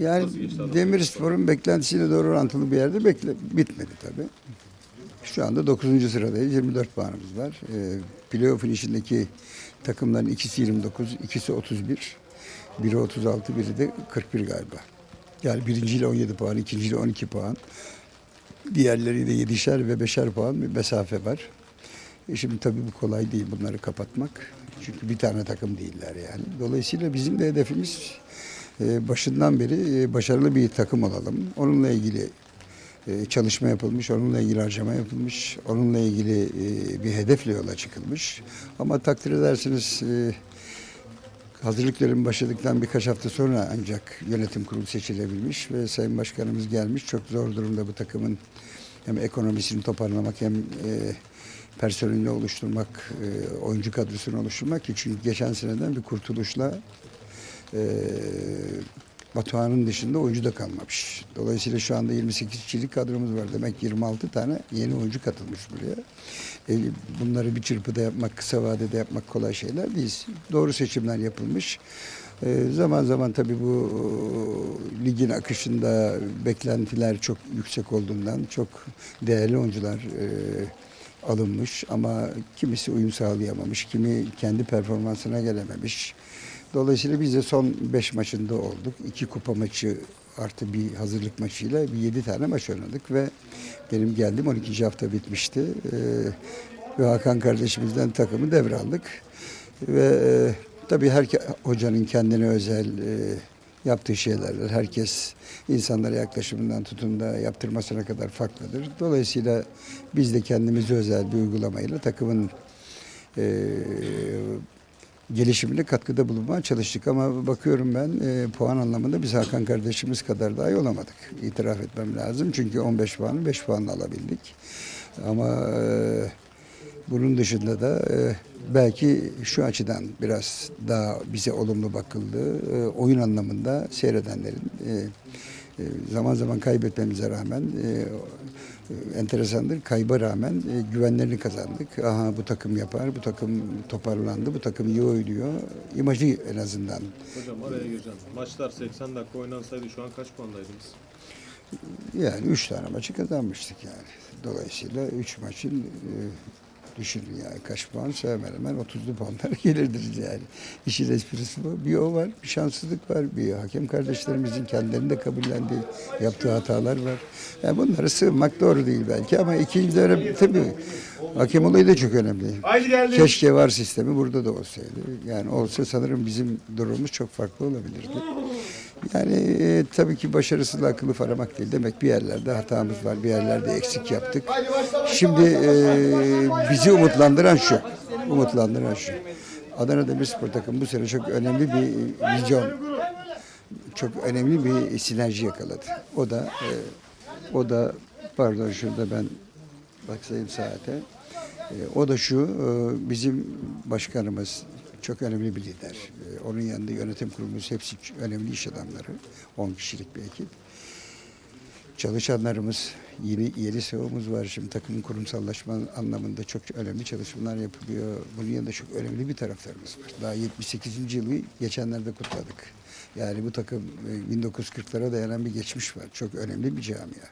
Yani Demirspor'un beklentisiyle doğru orantılı bir yerde bekle, bitmedi tabii. Şu anda 9. sıradayız. 24 puanımız var. Ee, playoff'un içindeki takımların ikisi 29, ikisi 31. Biri 36, biri de 41 galiba. Yani birinciyle 17 puan, ikinciyle 12 puan. Diğerleriyle 7'şer ve 5'er puan bir mesafe var. E şimdi tabii bu kolay değil bunları kapatmak. Çünkü bir tane takım değiller yani. Dolayısıyla bizim de hedefimiz e, başından beri e, başarılı bir takım olalım. Onunla ilgili çalışma yapılmış, onunla ilgili harcama yapılmış, onunla ilgili bir hedefle yola çıkılmış. Ama takdir edersiniz hazırlıkların başladıktan birkaç hafta sonra ancak yönetim kurulu seçilebilmiş ve Sayın Başkanımız gelmiş. Çok zor durumda bu takımın hem ekonomisini toparlamak hem personelini oluşturmak, e, oyuncu kadrosunu oluşturmak ki çünkü geçen seneden bir kurtuluşla e, Batuhan'ın dışında oyuncu da kalmamış. Dolayısıyla şu anda 28 kişilik kadromuz var. Demek 26 tane yeni oyuncu katılmış buraya. E, bunları bir çırpıda yapmak, kısa vadede yapmak kolay şeyler değil. Doğru seçimler yapılmış. E, zaman zaman tabii bu e, ligin akışında beklentiler çok yüksek olduğundan çok değerli oyuncular e, alınmış ama kimisi uyum sağlayamamış, kimi kendi performansına gelememiş. Dolayısıyla biz de son 5 maçında olduk. 2 kupa maçı artı bir hazırlık maçıyla bir 7 tane maç oynadık ve benim geldiğim 12. hafta bitmişti. Ee, ve Hakan kardeşimizden takımı devraldık. Ve e, tabii her hocanın kendine özel e, yaptığı şeyler var. Herkes insanlara yaklaşımından tutun da yaptırmasına kadar farklıdır. Dolayısıyla biz de kendimize özel bir uygulamayla takımın e, gelişimine katkıda bulunmaya çalıştık. Ama bakıyorum ben e, puan anlamında biz Hakan kardeşimiz kadar daha iyi olamadık. İtiraf etmem lazım. Çünkü 15 puanı 5 puanla alabildik. Ama e, bunun dışında da e, belki şu açıdan biraz daha bize olumlu bakıldı. E, oyun anlamında seyredenlerin e, e, zaman zaman kaybetmemize rağmen e, e, enteresandır. Kayba rağmen e, güvenlerini kazandık. Aha bu takım yapar, bu takım toparlandı, bu takım iyi oynuyor. İmajı en azından. Hocam araya gireceğim. Maçlar 80 dakika oynansaydı şu an kaç puandaydınız? Yani üç tane maçı kazanmıştık yani. Dolayısıyla üç maçın e, düşünün yani kaç puan sevmem hemen 30'lu puanlar gelirdiniz yani. İşin esprisi bu. Bir o var, bir şanssızlık var, bir hakem kardeşlerimizin kendilerinde kabullendiği yaptığı hatalar var. Yani bunları sığınmak doğru değil belki ama ikinci dönem tabii hakem olayı da çok önemli. Keşke var sistemi burada da olsaydı. Yani olsa sanırım bizim durumumuz çok farklı olabilirdi. Yani e, tabii ki başarısızlığa kılıf aramak değil. Demek bir yerlerde hatamız var, bir yerlerde eksik yaptık. Şimdi e, bizi umutlandıran şu, umutlandıran şu. Adana Demirspor takımı bu sene çok önemli bir vizyon, çok önemli bir sinerji yakaladı. O da, e, o da pardon şurada ben baksayım saate. E, o da şu, e, bizim başkanımız çok önemli bir lider. E, onun yanında yönetim kurulumuz hepsi önemli iş adamları. 10 kişilik bir ekip. Çalışanlarımız, yeni yeni SEO'muz var. Şimdi takımın kurumsallaşma anlamında çok önemli çalışmalar yapılıyor. Bunun yanında çok önemli bir taraftarımız var. Daha 78. yılı geçenlerde kutladık. Yani bu takım e, 1940'lara dayanan bir geçmiş var. Çok önemli bir camia.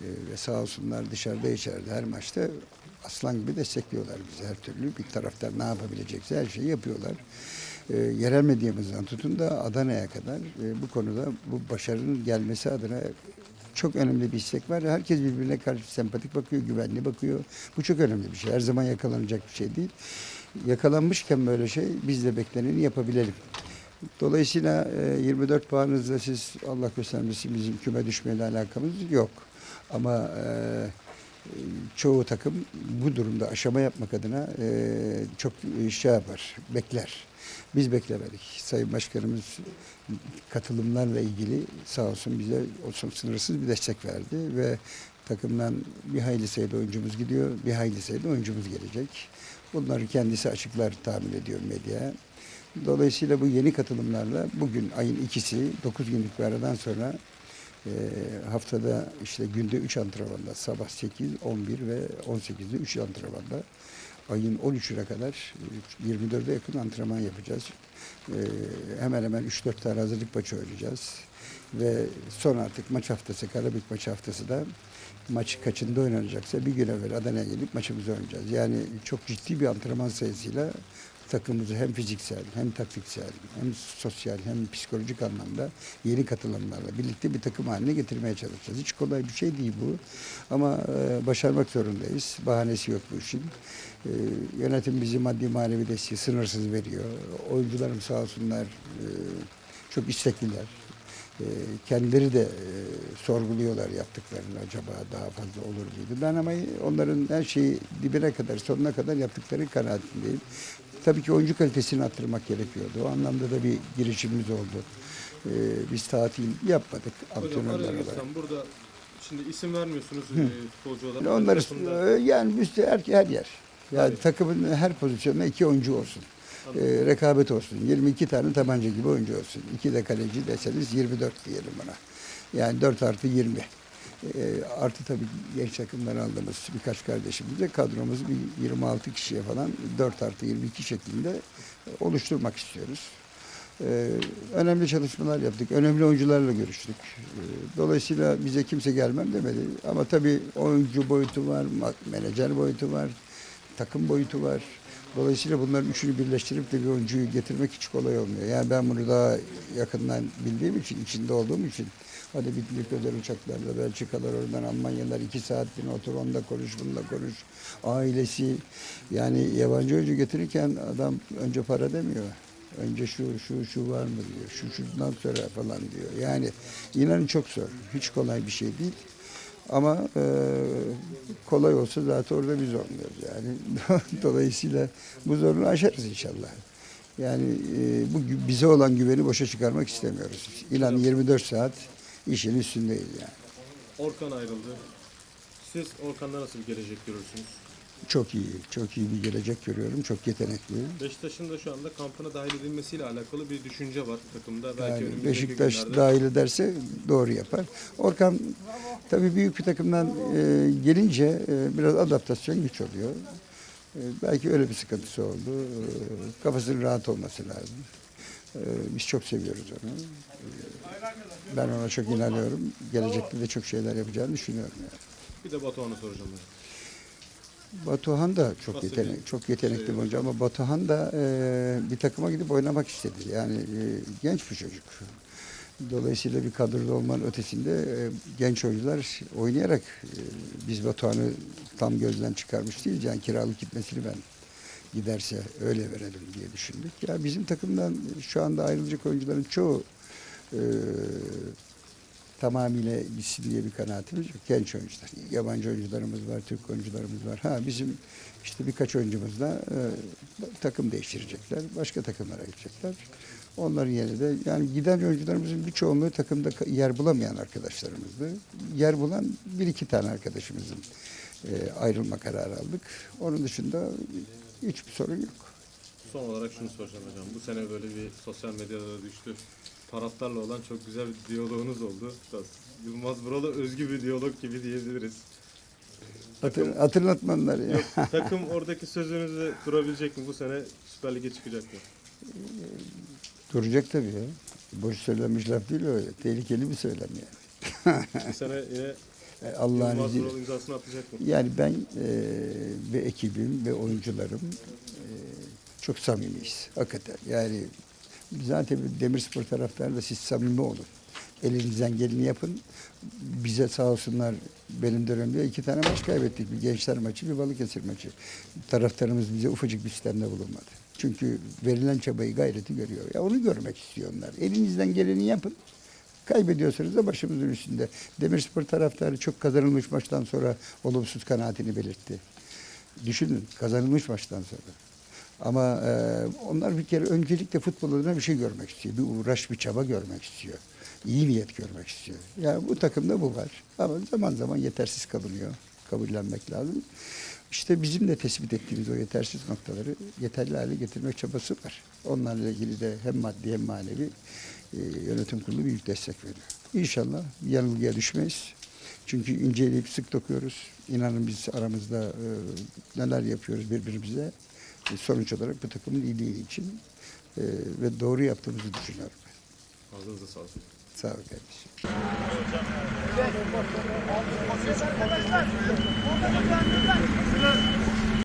E, Ve sağ olsunlar dışarıda içeride her maçta aslan gibi destekliyorlar bizi her türlü. Bir taraftar ne yapabilecekse her şeyi yapıyorlar. E, yerel medyamızdan tutun da Adana'ya kadar e, bu konuda bu başarının gelmesi adına çok önemli bir istek var. Herkes birbirine karşı sempatik bakıyor, güvenli bakıyor. Bu çok önemli bir şey. Her zaman yakalanacak bir şey değil. Yakalanmışken böyle şey biz de bekleneni yapabilelim. Dolayısıyla e, 24 puanınızla siz Allah göstermesin bizim küme düşmeyle alakamız yok. Ama e, çoğu takım bu durumda aşama yapmak adına e, çok şey yapar, bekler. Biz beklemedik. Sayın Başkanımız katılımlarla ilgili sağ olsun bize olsun sınırsız bir destek verdi ve takımdan bir hayli sayıda oyuncumuz gidiyor, bir hayli sayıda oyuncumuz gelecek. Bunları kendisi açıklar tahmin ediyor medyaya. Dolayısıyla bu yeni katılımlarla bugün ayın ikisi 9 günlük bir aradan sonra e, haftada işte günde 3 antrenmanda sabah 8, 11 ve 18'de 3 antrenmanda ayın 13'üne kadar e, 24'e yakın antrenman yapacağız. E, hemen hemen 3-4 tane hazırlık maçı oynayacağız. Ve son artık maç haftası, Karabük maçı haftası da maç kaçında oynanacaksa bir gün evvel Adana'ya gelip maçımızı oynayacağız. Yani çok ciddi bir antrenman sayısıyla takımımızı hem fiziksel hem taktiksel hem sosyal hem psikolojik anlamda yeni katılanlarla birlikte bir takım haline getirmeye çalışacağız. Hiç kolay bir şey değil bu ama e, başarmak zorundayız. Bahanesi yok bu işin. E, yönetim bizi maddi manevi desteği sınırsız veriyor. Oyuncularım sağ olsunlar e, çok istekliler. E, kendileri de e, sorguluyorlar yaptıklarını acaba daha fazla olur muydu? Ben ama onların her şeyi dibine kadar sonuna kadar yaptıkları kanaatindeyim. Tabii ki oyuncu kalitesini arttırmak gerekiyordu. O anlamda da bir girişimimiz oldu. E, biz tatil yapmadık antrenörler olarak. burada şimdi isim vermiyorsunuz e, futbolcu olarak. Onları e, yani üstü her, her yer. Yani Evet. takımın her pozisyonunda iki oyuncu olsun. E, rekabet olsun. 22 tane tabanca gibi oyuncu olsun. İki de kaleci deseniz 24 diyelim buna. Yani 4 artı 20. E, artı tabii genç takımdan aldığımız birkaç kardeşimiz de kadromuzu bir 26 kişiye falan 4 artı 22 şeklinde e, oluşturmak istiyoruz. Ee, önemli çalışmalar yaptık. Önemli oyuncularla görüştük. Ee, dolayısıyla bize kimse gelmem demedi. Ama tabii oyuncu boyutu var, menajer boyutu var, takım boyutu var. Dolayısıyla bunların üçünü birleştirip de bir oyuncuyu getirmek hiç kolay olmuyor. Yani ben bunu daha yakından bildiğim için, içinde olduğum için hadi bitlik özel uçaklarla Belçikalar oradan Almanyalar iki saatliğine otur onda konuş bunda konuş. Ailesi yani yabancı oyuncu getirirken adam önce para demiyor. Önce şu şu şu var mı diyor. Şu şundan sonra falan diyor. Yani inanın çok zor. Hiç kolay bir şey değil. Ama e, kolay olsa zaten orada biz olmuyoruz yani. Dolayısıyla bu zorluğu aşarız inşallah. Yani e, bu bize olan güveni boşa çıkarmak istemiyoruz. İnan 24 saat işin üstündeyiz yani. Orkan ayrıldı. Siz Orkan'da nasıl bir gelecek görürsünüz? Çok iyi, çok iyi bir gelecek görüyorum. Çok yetenekli. Beşiktaş'ın da şu anda kampına dahil edilmesiyle alakalı bir düşünce var takımda. Belki Yani Beşiktaş günlerde- dahil ederse doğru yapar. Orkan tabii büyük bir takımdan e, gelince e, biraz adaptasyon güç oluyor. E, belki öyle bir sıkıntısı oldu. E, kafasının rahat olması lazım. E, biz çok seviyoruz onu. E, ben ona çok inanıyorum. Gelecekte de çok şeyler yapacağını düşünüyorum. Yani. Bir de Batuhan'ı soracağım. ben. Batuhan da çok Nasıl yetenek, çok yetenekli bir oyuncu ama Batuhan da e, bir takıma gidip oynamak istedi. Yani e, genç bir çocuk. Dolayısıyla bir kadroda olmanın ötesinde e, genç oyuncular oynayarak e, biz Batuhan'ı tam gözden çıkarmış değiliz. Yani kiralık gitmesini ben giderse öyle verelim diye düşündük. Ya bizim takımdan şu anda ayrılacak oyuncuların çoğu e, tamamıyla gitsin diye bir kanaatimiz yok. Genç oyuncular. Yabancı oyuncularımız var, Türk oyuncularımız var. Ha bizim işte birkaç oyuncumuz da e, takım değiştirecekler. Başka takımlara gidecekler. Onların yerine de yani giden oyuncularımızın bir çoğunluğu takımda yer bulamayan arkadaşlarımızdı. Yer bulan bir iki tane arkadaşımızın e, ayrılma kararı aldık. Onun dışında hiçbir sorun yok. Son olarak şunu soracağım hocam. Bu sene böyle bir sosyal medyada da düştü. Taraftarla olan çok güzel bir diyaloğunuz oldu. Yılmaz Vural'a özgü bir diyalog gibi diyebiliriz. Hatır, hatırlatmanlar ya. Yok, takım oradaki sözünüzü durabilecek mi? Bu sene Süper Lig'e çıkacak mı? Duracak tabii ya. Boş söylenmiş laf değil o. Tehlikeli bir söylem yani. Bu sene yine Allah'ın Yılmaz izniyle. Yani ben e, ve ekibim ve oyuncularım e, çok samimiyiz. Hakikaten. Yani zaten Demirspor taraftarı da siz samimi olun. Elinizden geleni yapın. Bize sağ olsunlar benim dönemde iki tane maç kaybettik. Bir gençler maçı, bir Balıkesir maçı. Taraftarımız bize ufacık bir sistemde bulunmadı. Çünkü verilen çabayı, gayreti görüyor. Ya onu görmek istiyorlar. Elinizden geleni yapın. Kaybediyorsanız da başımızın üstünde. Demirspor taraftarı çok kazanılmış maçtan sonra olumsuz kanaatini belirtti. Düşünün kazanılmış maçtan sonra. Ama e, onlar bir kere öncelikle futbol adına bir şey görmek istiyor. Bir uğraş, bir çaba görmek istiyor. İyi niyet görmek istiyor. Yani bu takımda bu var. Ama zaman zaman yetersiz kalınıyor. Kabullenmek lazım. İşte bizim de tespit ettiğimiz o yetersiz noktaları yeterli hale getirmek çabası var. Onlarla ilgili de hem maddi hem manevi yönetim kurulu büyük destek veriyor. İnşallah yanılgıya düşmeyiz. Çünkü inceleyip sık dokuyoruz. İnanın biz aramızda e, neler yapıyoruz birbirimize. E, sonuç olarak bu takımın iyiliği için e, ve doğru yaptığımızı düşünüyorum. Ağzınıza sağlık. Sağ ol kardeşim. Arkadaşlar.